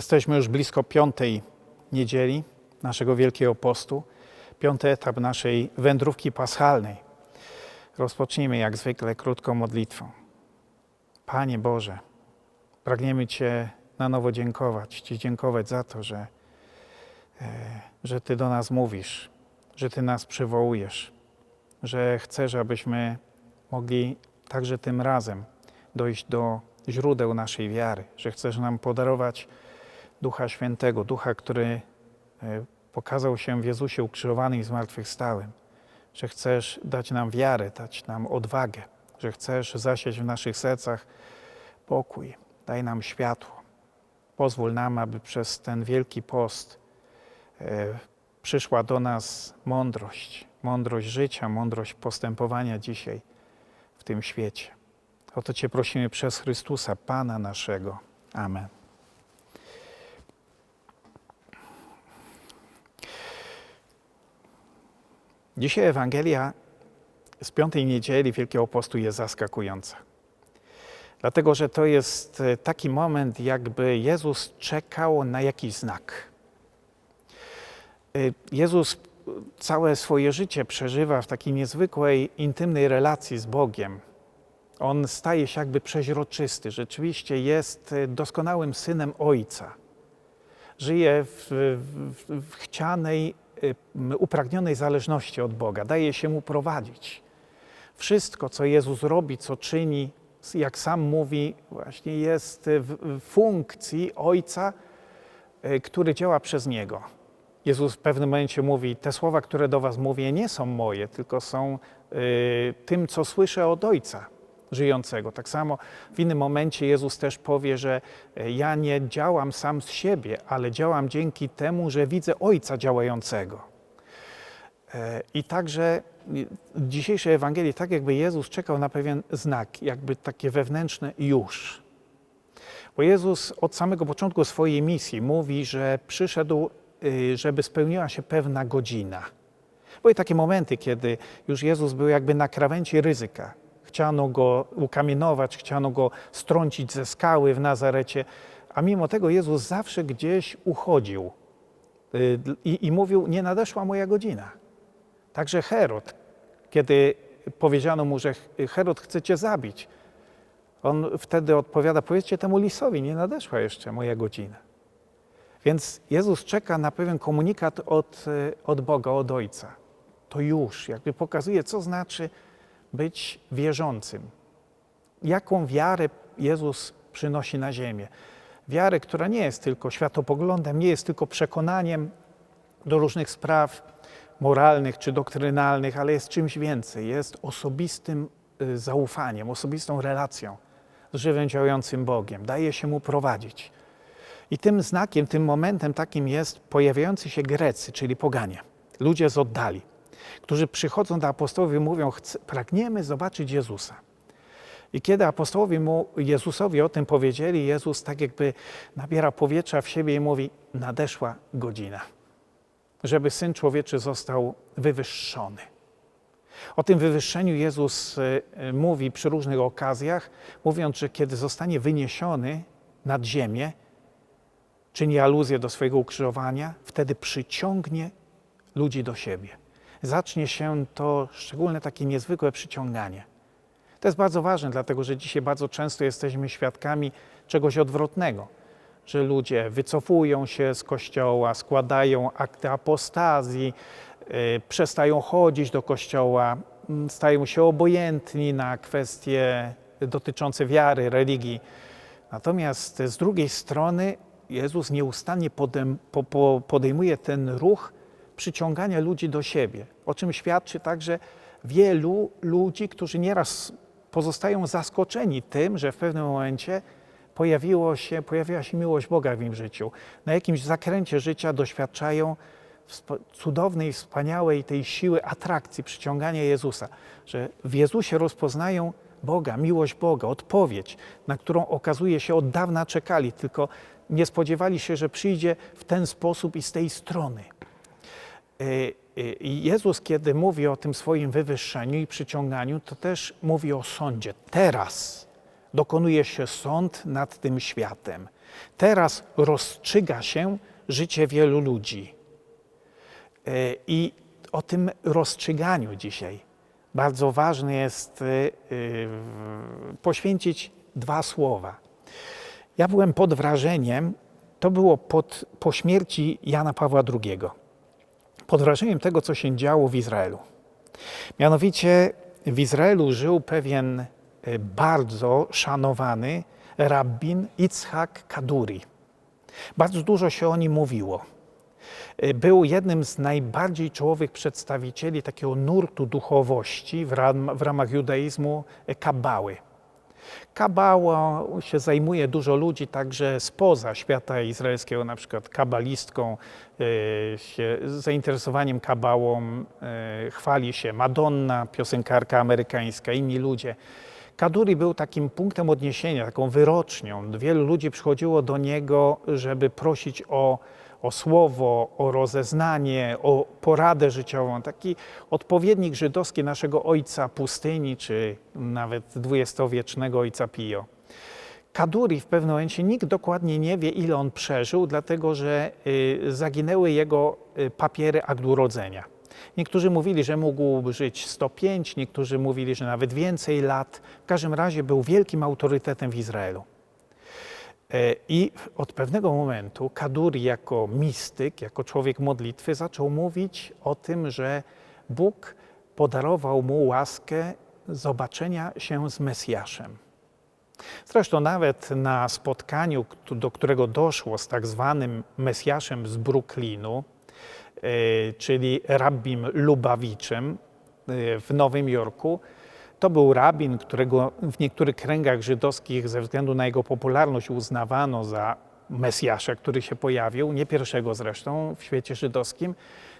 Jesteśmy już blisko piątej niedzieli naszego Wielkiego Postu, piąty etap naszej wędrówki paschalnej. Rozpocznijmy jak zwykle krótką modlitwą. Panie Boże, pragniemy Cię na nowo dziękować, Ci dziękować za to, że, e, że Ty do nas mówisz, że Ty nas przywołujesz, że chcesz, abyśmy mogli także tym razem dojść do źródeł naszej wiary, że chcesz nam podarować Ducha Świętego, Ducha, który e, pokazał się w Jezusie ukrzyżowany i zmartwychwstałym, że chcesz dać nam wiarę, dać nam odwagę, że chcesz zasiać w naszych sercach pokój, daj nam światło. Pozwól nam, aby przez ten wielki post e, przyszła do nas mądrość, mądrość życia, mądrość postępowania dzisiaj w tym świecie. O to Cię prosimy przez Chrystusa, Pana naszego. Amen. Dzisiaj Ewangelia z piątej niedzieli Wielkiego Postu jest zaskakująca. Dlatego, że to jest e, taki moment, jakby Jezus czekał na jakiś znak. E, Jezus całe swoje życie przeżywa w takiej niezwykłej, intymnej relacji z Bogiem. On staje się jakby przeźroczysty, rzeczywiście jest e, doskonałym synem Ojca. Żyje w, w, w chcianej, upragnionej zależności od Boga, daje się mu prowadzić. Wszystko, co Jezus robi, co czyni, jak sam mówi, właśnie jest w funkcji Ojca, który działa przez Niego. Jezus w pewnym momencie mówi: Te słowa, które do Was mówię, nie są moje, tylko są y, tym, co słyszę od Ojca żyjącego. Tak samo w innym momencie Jezus też powie, że ja nie działam sam z siebie, ale działam dzięki temu, że widzę Ojca działającego. I także w dzisiejszej Ewangelii, tak jakby Jezus czekał na pewien znak, jakby takie wewnętrzne już. Bo Jezus od samego początku swojej misji mówi, że przyszedł, żeby spełniła się pewna godzina. Były takie momenty, kiedy już Jezus był jakby na krawędzi ryzyka. Chciano go ukamienować, chciano go strącić ze skały w Nazarecie, a mimo tego Jezus zawsze gdzieś uchodził i, i mówił: Nie nadeszła moja godzina. Także Herod, kiedy powiedziano mu, że Herod chce cię zabić, on wtedy odpowiada: Powiedzcie temu lisowi, nie nadeszła jeszcze moja godzina. Więc Jezus czeka na pewien komunikat od, od Boga, od Ojca. To już, jakby pokazuje, co znaczy być wierzącym. Jaką wiarę Jezus przynosi na ziemię. Wiarę, która nie jest tylko światopoglądem, nie jest tylko przekonaniem do różnych spraw moralnych czy doktrynalnych, ale jest czymś więcej. Jest osobistym zaufaniem, osobistą relacją z żywym, działającym Bogiem. Daje się mu prowadzić. I tym znakiem, tym momentem takim jest pojawiający się Grecy, czyli poganie, ludzie z oddali którzy przychodzą do apostołów i mówią, pragniemy zobaczyć Jezusa. I kiedy apostołowie mu Jezusowi o tym powiedzieli, Jezus tak jakby nabiera powietrza w siebie i mówi, nadeszła godzina, żeby Syn Człowieczy został wywyższony. O tym wywyższeniu Jezus mówi przy różnych okazjach, mówiąc, że kiedy zostanie wyniesiony nad ziemię, czyni aluzję do swojego ukrzyżowania, wtedy przyciągnie ludzi do siebie zacznie się to szczególne takie niezwykłe przyciąganie. To jest bardzo ważne, dlatego że dzisiaj bardzo często jesteśmy świadkami czegoś odwrotnego, że ludzie wycofują się z kościoła, składają akty apostazji, yy, przestają chodzić do kościoła, stają się obojętni na kwestie dotyczące wiary, religii. Natomiast z drugiej strony Jezus nieustannie podejmuje ten ruch, przyciągania ludzi do siebie, o czym świadczy także wielu ludzi, którzy nieraz pozostają zaskoczeni tym, że w pewnym momencie pojawiło się, pojawiła się miłość Boga w im życiu. Na jakimś zakręcie życia doświadczają cudownej, wspaniałej tej siły atrakcji, przyciągania Jezusa, że w Jezusie rozpoznają Boga, miłość Boga, odpowiedź, na którą okazuje się od dawna czekali, tylko nie spodziewali się, że przyjdzie w ten sposób i z tej strony. I Jezus, kiedy mówi o tym swoim wywyższeniu i przyciąganiu, to też mówi o sądzie. Teraz dokonuje się sąd nad tym światem. Teraz rozstrzyga się życie wielu ludzi. E, I o tym rozstrzyganiu dzisiaj bardzo ważne jest poświęcić dwa słowa. Ja byłem pod wrażeniem, to było pod, po śmierci Jana Pawła II, pod wrażeniem tego, co się działo w Izraelu. Mianowicie w Izraelu żył pewien bardzo szanowany rabbin Itzhak Kaduri. Bardzo dużo się o nim mówiło. Był jednym z najbardziej czołowych przedstawicieli takiego nurtu duchowości w, w ramach judaizmu kabały. Kabała się zajmuje dużo ludzi także spoza świata izraelskiego, na przykład kabalistką, e, się, zainteresowaniem kabałą e, chwali się Madonna, piosenkarka amerykańska, inni ludzie. Kaduri był takim punktem odniesienia, taką wyrocznią. Wielu ludzi przychodziło do niego, żeby prosić o, o słowo, o rozeznanie, o poradę życiową. Taki odpowiednik żydowski naszego ojca pustyni, czy nawet dwudziestowiecznego ojca Pio. Kaduri w pewnym momencie nikt dokładnie nie wie, ile on przeżył, dlatego że y, zaginęły jego y, papiery akt urodzenia. Niektórzy mówili, że mógł żyć 105, niektórzy mówili, że nawet więcej lat. W każdym razie był wielkim autorytetem w Izraelu. E, I od pewnego momentu Kaduri jako mistyk, jako człowiek modlitwy zaczął mówić o tym, że Bóg podarował mu łaskę zobaczenia się z Mesjaszem. Zresztą nawet na spotkaniu, do którego doszło z tak zwanym Mesjaszem z Brooklynu, E, czyli rabbim Lubawiczem e, w Nowym Jorku. To był rabin, którego w niektórych kręgach żydowskich ze względu na jego popularność uznawano za Mesjasza, który się pojawił, nie pierwszego zresztą w świecie żydowskim.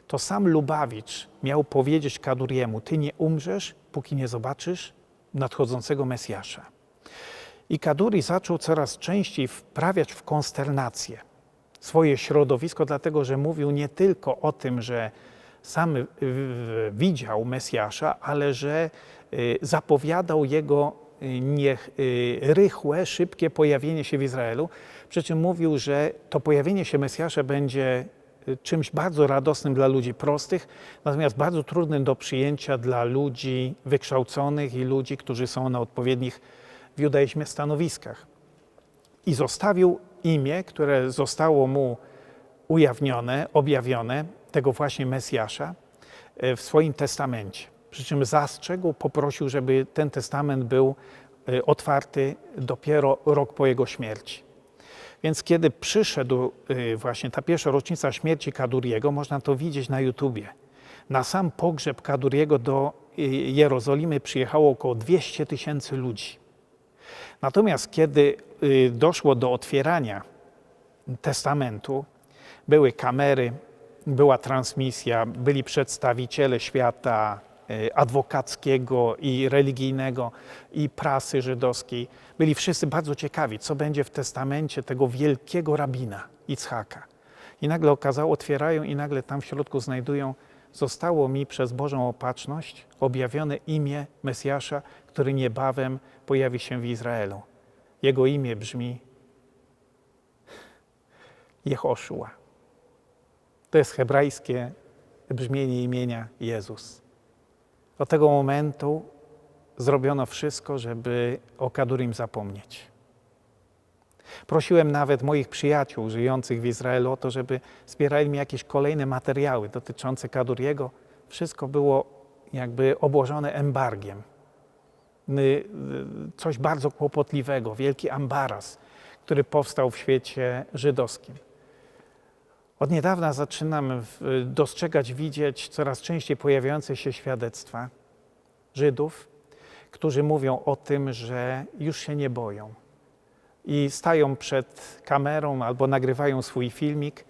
To sam Lubawicz miał powiedzieć Kaduriemu, ty nie umrzesz, póki nie zobaczysz nadchodzącego Mesjasza. I Kaduri zaczął coraz częściej wprawiać w konsternację swoje środowisko, dlatego że mówił nie tylko o tym, że sam widział Mesjasza, ale że y, zapowiadał jego y, niech, y, rychłe, szybkie pojawienie się w Izraelu. Przy czym mówił, że to pojawienie się Mesjasza będzie czymś bardzo radosnym dla ludzi prostych, natomiast bardzo trudnym do przyjęcia dla ludzi wykształconych i ludzi, którzy są na odpowiednich w judaizmie stanowiskach. I zostawił imię, które zostało mu ujawnione, objawione, tego właśnie Mesjasza e, w swoim testamencie. Przy czym zastrzegł, poprosił, żeby ten testament był e, otwarty dopiero rok po jego śmierci. Więc kiedy przyszedł e, właśnie ta pierwsza rocznica śmierci Kaduriego, można to widzieć na YouTubie. Na sam pogrzeb Kaduriego do Jerozolimy przyjechało około 200 tysięcy ludzi. Natomiast kiedy doszło do otwierania testamentu, były kamery, była transmisja, byli przedstawiciele świata y, adwokackiego i religijnego i prasy żydowskiej. Byli wszyscy bardzo ciekawi, co będzie w testamencie tego wielkiego rabina Ichaka. I nagle okazało, otwierają i nagle tam w środku znajdują zostało mi przez Bożą opatrzność objawione imię Mesjasza, który niebawem pojawi się w Izraelu. Jego imię brzmi Jehoszua. To jest hebrajskie brzmienie imienia Jezus. Od tego momentu zrobiono wszystko, żeby o Kadurim zapomnieć. Prosiłem nawet moich przyjaciół żyjących w Izraelu o to, żeby zbierali mi jakieś kolejne materiały dotyczące Kaduriego. Wszystko było jakby obłożone embargiem. Coś bardzo kłopotliwego, wielki ambaras, który powstał w świecie żydowskim. Od niedawna zaczynam dostrzegać, widzieć coraz częściej pojawiające się świadectwa Żydów, którzy mówią o tym, że już się nie boją, i stają przed kamerą albo nagrywają swój filmik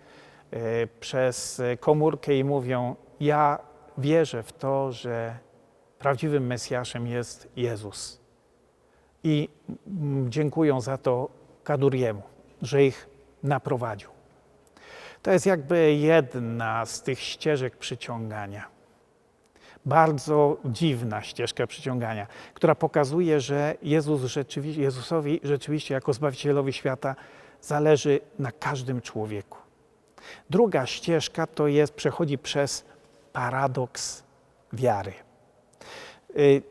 e, przez komórkę i mówią: Ja wierzę w to, że prawdziwym Mesjaszem jest Jezus. I dziękują za to Kaduriemu, że ich naprowadził. To jest jakby jedna z tych ścieżek przyciągania. Bardzo dziwna ścieżka przyciągania, która pokazuje, że Jezus rzeczywiście, Jezusowi rzeczywiście jako Zbawicielowi świata zależy na każdym człowieku. Druga ścieżka to jest, przechodzi przez paradoks wiary. Y,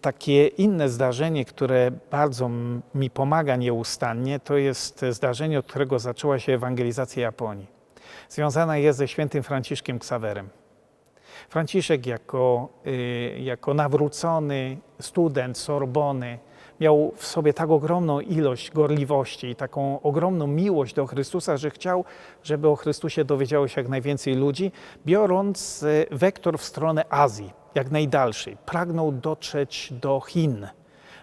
takie inne zdarzenie, które bardzo mi pomaga nieustannie, to jest zdarzenie, od którego zaczęła się ewangelizacja Japonii. Związana jest ze świętym Franciszkiem Ksawerem. Franciszek jako, y, jako nawrócony student Sorbony miał w sobie tak ogromną ilość gorliwości i taką ogromną miłość do Chrystusa, że chciał, żeby o Chrystusie dowiedziało się jak najwięcej ludzi, biorąc y, wektor w stronę Azji, jak najdalszej. Pragnął dotrzeć do Chin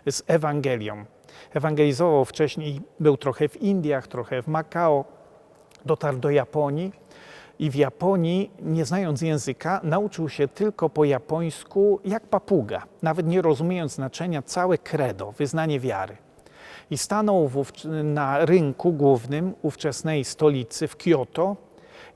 z Ewangelią. Ewangelizował wcześniej, był trochę w Indiach, trochę w Makao, dotarł do Japonii i w Japonii, nie znając języka, nauczył się tylko po japońsku jak papuga, nawet nie rozumiejąc znaczenia całe credo, wyznanie wiary. I stanął na rynku głównym ówczesnej stolicy w Kyoto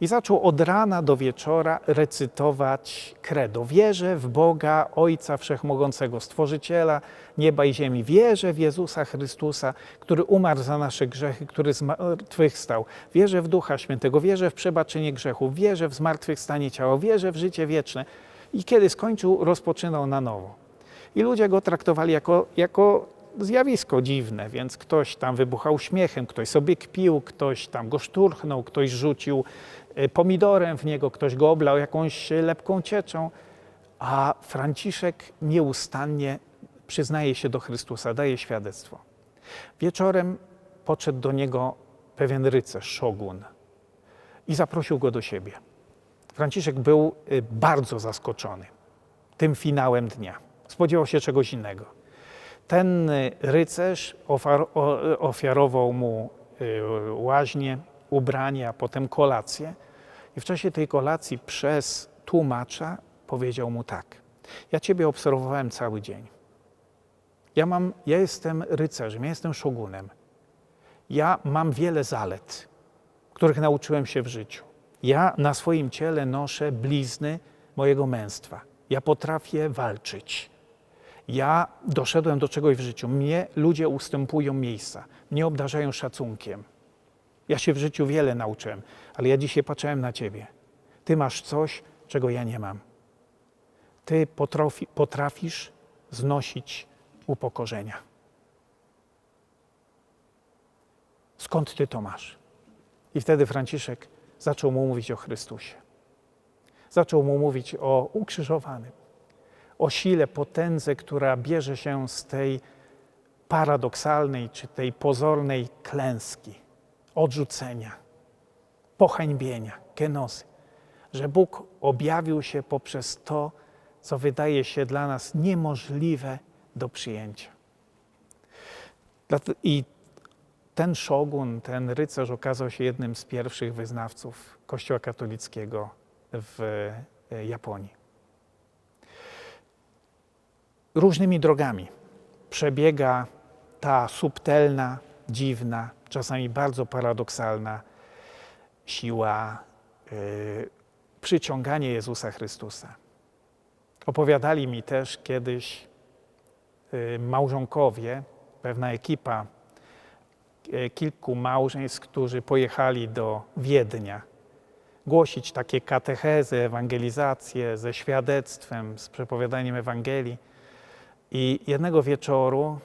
i zaczął od rana do wieczora recytować credo. Wierzę w Boga, Ojca Wszechmogącego, Stworzyciela nieba i ziemi. Wierzę w Jezusa Chrystusa, który umarł za nasze grzechy, który zmartwychwstał. Wierzę w Ducha Świętego, wierzę w przebaczenie grzechów, wierzę w zmartwychwstanie ciała, wierzę w życie wieczne. I kiedy skończył, rozpoczynał na nowo. I ludzie go traktowali jako, jako zjawisko dziwne, więc ktoś tam wybuchał śmiechem, ktoś sobie kpił, ktoś tam go szturchnął, ktoś rzucił pomidorem w niego, ktoś go oblał jakąś lepką cieczą, a Franciszek nieustannie przyznaje się do Chrystusa, daje świadectwo. Wieczorem podszedł do niego pewien rycerz, szogun, i zaprosił go do siebie. Franciszek był e, bardzo zaskoczony tym finałem dnia. Spodziewał się czegoś innego ten rycerz ofiarował mu y, łaźnię, ubranie, a potem kolację. I w czasie tej kolacji przez tłumacza powiedział mu tak: Ja Ciebie obserwowałem cały dzień. Ja, mam, ja jestem rycerzem, ja jestem szogunem. Ja mam wiele zalet, których nauczyłem się w życiu. Ja na swoim ciele noszę blizny mojego męstwa. Ja potrafię walczyć. Ja doszedłem do czegoś w życiu. Mnie ludzie ustępują miejsca, mnie obdarzają szacunkiem. Ja się w życiu wiele nauczyłem, ale ja dzisiaj patrzyłem na Ciebie. Ty masz coś, czego ja nie mam. Ty potrafi, potrafisz znosić upokorzenia. Skąd Ty to masz? I wtedy Franciszek zaczął mu mówić o Chrystusie. Zaczął mu mówić o ukrzyżowanym o sile, potędze, która bierze się z tej paradoksalnej czy tej pozornej klęski, odrzucenia, pohańbienia, genosy. Że Bóg objawił się poprzez to, co wydaje się dla nas niemożliwe do przyjęcia. I ten szogun, ten rycerz okazał się jednym z pierwszych wyznawców Kościoła katolickiego w e, Japonii różnymi drogami przebiega ta subtelna, dziwna, czasami bardzo paradoksalna siła yy, przyciągania Jezusa Chrystusa. Opowiadali mi też kiedyś yy, małżonkowie, pewna ekipa yy, kilku małżeństw, którzy pojechali do Wiednia głosić takie katechezy, ewangelizacje ze świadectwem, z przepowiadaniem Ewangelii. I jednego wieczoru,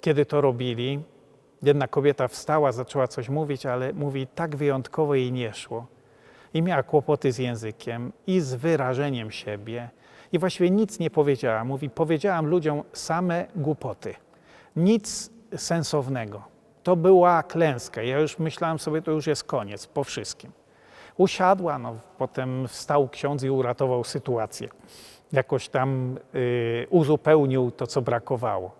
kiedy to robili, jedna kobieta wstała, zaczęła coś mówić, ale mówi, tak wyjątkowo jej nie szło. I miała kłopoty z językiem i z wyrażeniem siebie. I właściwie nic nie powiedziała. Mówi, powiedziałam ludziom same głupoty. Nic sensownego. To była klęska. Ja już myślałam sobie, to już jest koniec po wszystkim. Usiadła, no, potem wstał ksiądz i uratował sytuację jakoś tam y, uzupełnił to, co brakowało.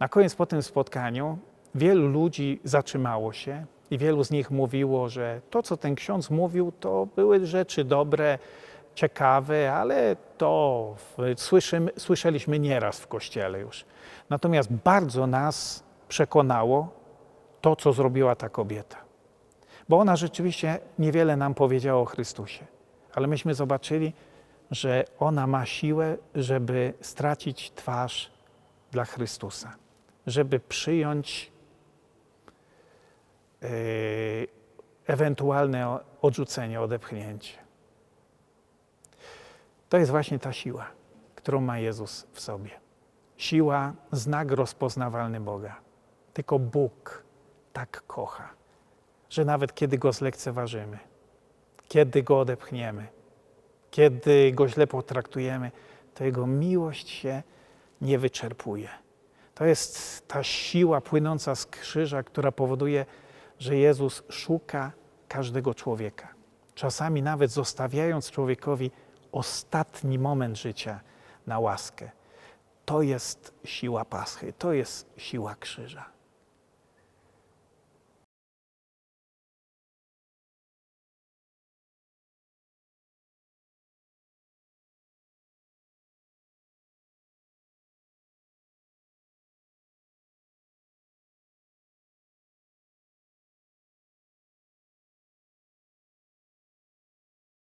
Na koniec po tym spotkaniu wielu ludzi zatrzymało się i wielu z nich mówiło, że to, co ten ksiądz mówił, to były rzeczy dobre, ciekawe, ale to słyszymy, słyszeliśmy nieraz w kościele już. Natomiast bardzo nas przekonało to, co zrobiła ta kobieta. Bo ona rzeczywiście niewiele nam powiedziała o Chrystusie, ale myśmy zobaczyli, że ona ma siłę, żeby stracić twarz dla Chrystusa, żeby przyjąć ewentualne o- odrzucenie, odepchnięcie. To jest właśnie ta siła, którą ma Jezus w sobie. Siła, znak rozpoznawalny Boga. Tylko Bóg tak kocha, że nawet kiedy Go zlekceważymy, kiedy Go odepchniemy, kiedy Go źle potraktujemy, to Jego miłość się nie wyczerpuje. To jest ta siła płynąca z krzyża, która powoduje, że Jezus szuka każdego człowieka. Czasami nawet zostawiając człowiekowi ostatni moment życia na łaskę. To jest siła Paschy, to jest siła krzyża.